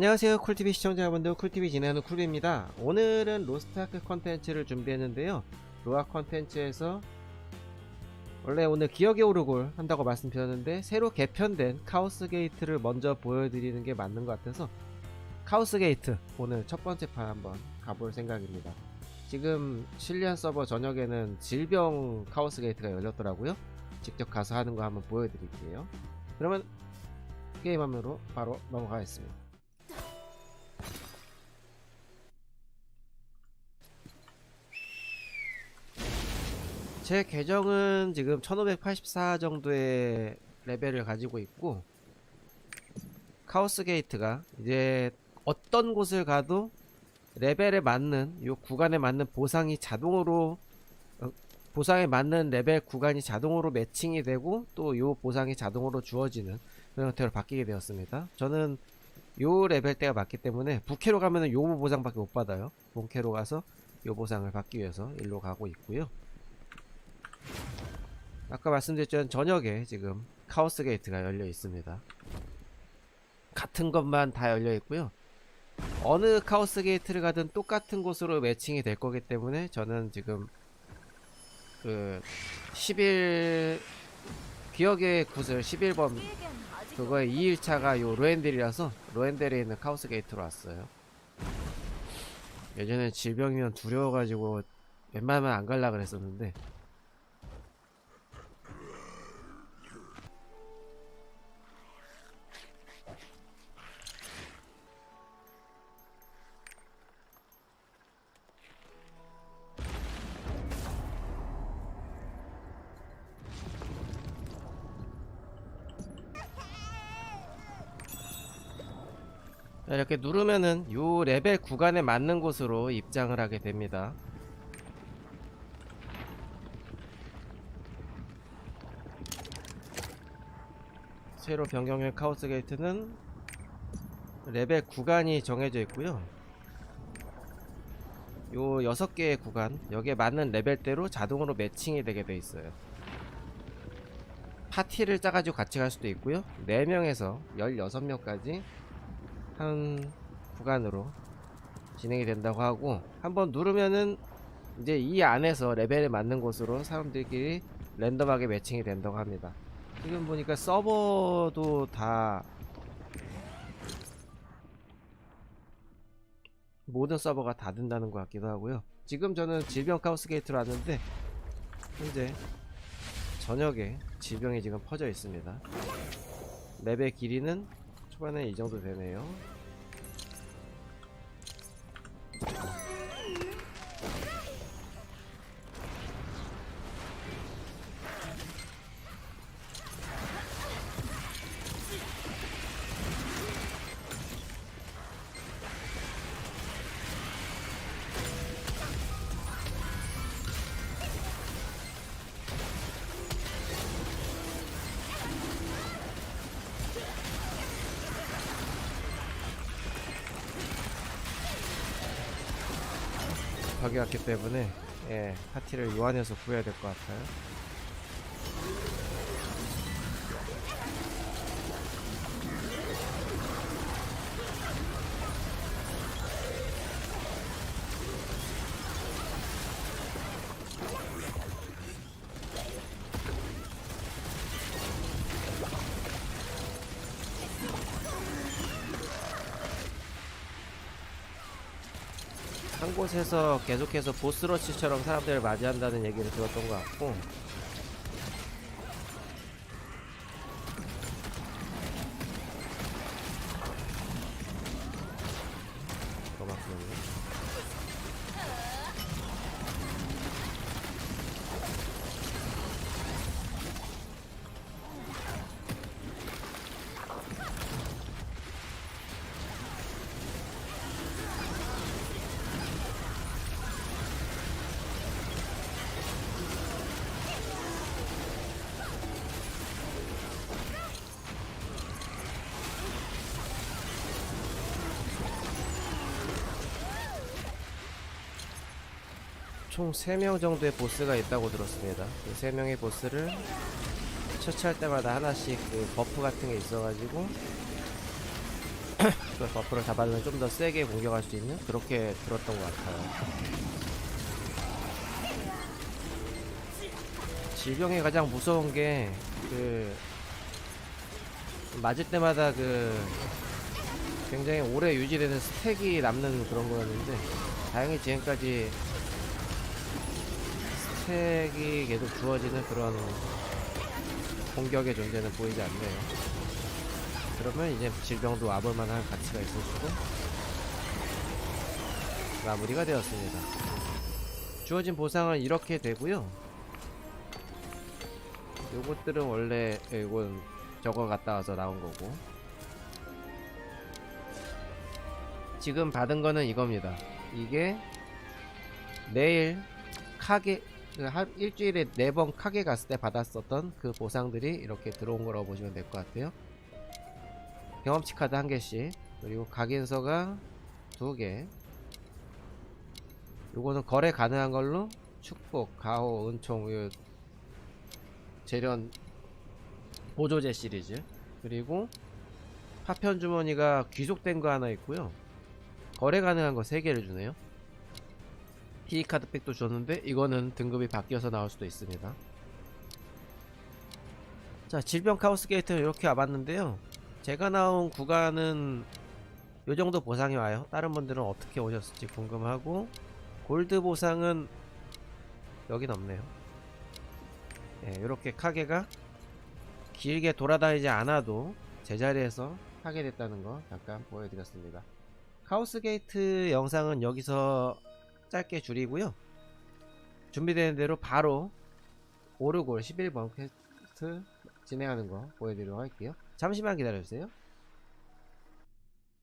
안녕하세요 쿨TV 시청자분들. 쿨TV 진행하는 쿨입니다. 오늘은 로스트아크 컨텐츠를 준비했는데요. 로아 컨텐츠에서 원래 오늘 기억의 오르골 한다고 말씀드렸는데 새로 개편된 카오스 게이트를 먼저 보여드리는 게 맞는 것 같아서 카오스 게이트 오늘 첫 번째 판 한번 가볼 생각입니다. 지금 실리안 서버 저녁에는 질병 카오스 게이트가 열렸더라고요. 직접 가서 하는 거 한번 보여드릴게요. 그러면 게임 화면으로 바로 넘어가겠습니다 제 계정은 지금 1584 정도의 레벨을 가지고 있고 카오스 게이트가 이제 어떤 곳을 가도 레벨에 맞는 요 구간에 맞는 보상이 자동으로 어, 보상에 맞는 레벨 구간이 자동으로 매칭이 되고 또 요 보상이 자동으로 주어지는 그런 형태로 바뀌게 되었습니다. 저는 요 레벨 때가 맞기 때문에 부캐로 가면은 요 보상밖에 못 받아요. 본캐로 가서 요 보상을 받기 위해서 일로 가고 있고요. 아까 말씀드렸던 저녁에 지금 카오스 게이트가 열려 있습니다. 같은 것만 다 열려 있고요. 어느 카오스 게이트를 가든 똑같은 곳으로 매칭이 될 거기 때문에 저는 지금 그 11 기억의 구슬 11번 그거의 2일차가 요 로엔델이라서 로엔델에 있는 카오스 게이트로 왔어요. 예전에 질병이면 두려워가지고 웬만하면 안 갈라 그랬었는데 이렇게 누르면은 요 레벨 구간에 맞는 곳으로 입장을 하게 됩니다. 새로 변경된 카오스 게이트는 레벨 구간이 정해져 있고요. 요 6개의 구간, 여기에 맞는 레벨대로 자동으로 매칭이 되게 돼 있어요. 파티를 짜가지고 같이 갈 수도 있고요. 4명에서 16명까지 한 구간으로 진행이 된다고 하고 한번 누르면은 이제 이 안에서 레벨에 맞는 곳으로 사람들끼리 랜덤하게 매칭이 된다고 합니다. 지금 보니까 서버도 다 모든 서버가 다 된다는 것 같기도 하고요. 지금 저는 질병 카오스 게이트로 왔는데 현재 저녁에 질병이 지금 퍼져 있습니다. 맵의 길이는 초반에 이 정도 되네요. 가게 왔기 때문에 예, 파티를 요한해서 구해야 될 것 같아요. 한 곳에서 계속해서 보스러치처럼 사람들을 맞이한다는 얘기를 들었던 것 같고 총 3명 정도의 보스가 있다고 들었습니다. 그 3명의 보스를 처치할 때마다 하나씩 그 버프 같은 게 있어가지고 그 버프를 잡아두면 좀 더 세게 공격할 수 있는 그렇게 들었던 것 같아요. 질병이 가장 무서운 게 그 맞을 때마다 그 굉장히 오래 유지되는 스택이 남는 그런 거였는데 다행히 지금까지 스택이 계속 주어지는 그런 공격의 존재는 보이지 않네요. 그러면 이제 질병도 와볼 만한 가치가 있을 수도 마무리가 되었습니다. 주어진 보상은 이렇게 되고요. 요것들은 원래 이건 저거 갔다 와서 나온 거고 지금 받은 거는 이겁니다. 이게 내일 카게 그 한 일주일에 네 번 카게 갔을 때 받았었던 그 보상들이 이렇게 들어온 거라고 보시면 될 것 같아요. 경험치 카드 한 개씩 그리고 각인서가 두 개. 요거는 거래 가능한 걸로 축복, 가호, 은총, 요 재련 보조제 시리즈 그리고 파편 주머니가 귀속된 거 하나 있고요. 거래 가능한 거 3개를 주네요. 키이카드 팩도 줬는데 이거는 등급이 바뀌어서 나올 수도 있습니다. 자 질병 카오스 게이트 이렇게 와봤는데요. 제가 나온 구간은 요 정도 보상이 와요. 다른 분들은 어떻게 오셨을지 궁금하고 골드 보상은 여긴 없네요. 예, 이렇게 카게가 길게 돌아다니지 않아도 제자리에서 하게 됐다는 거 잠깐 보여드렸습니다. 카오스 게이트 영상은 여기서 짧게 줄이고요. 준비되는 대로 바로 오르골 11번 퀘스트 진행하는 거 보여드리도록 할게요. 잠시만 기다려주세요.